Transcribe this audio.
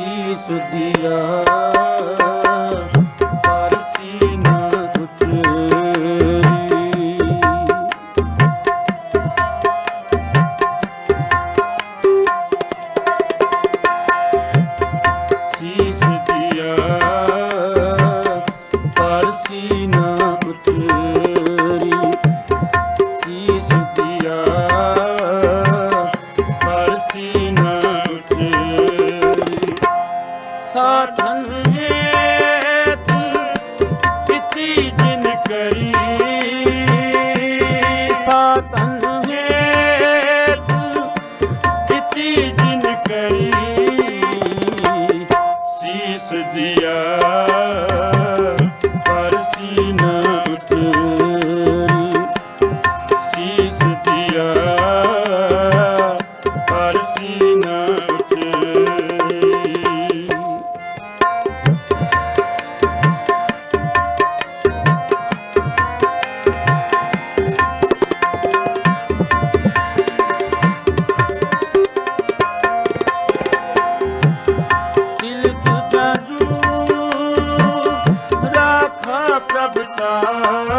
ਸੀਸ ਦਿਆ ਪਰਸੀ ਨਾ ਉਤਰੀ ਸਾਧਨ ਕੀਤੀ ਜਿਨ ਕਰੀ। ਸਾਧਨ ਕੀਤੀ ਜਿਨ ਕਰੀ। ਸੀਸ ਦਿਆ ਪਰ ਸੀਨਾ ਉਤਰੀ ਸੀਸ ਰੱਬ ਦਾ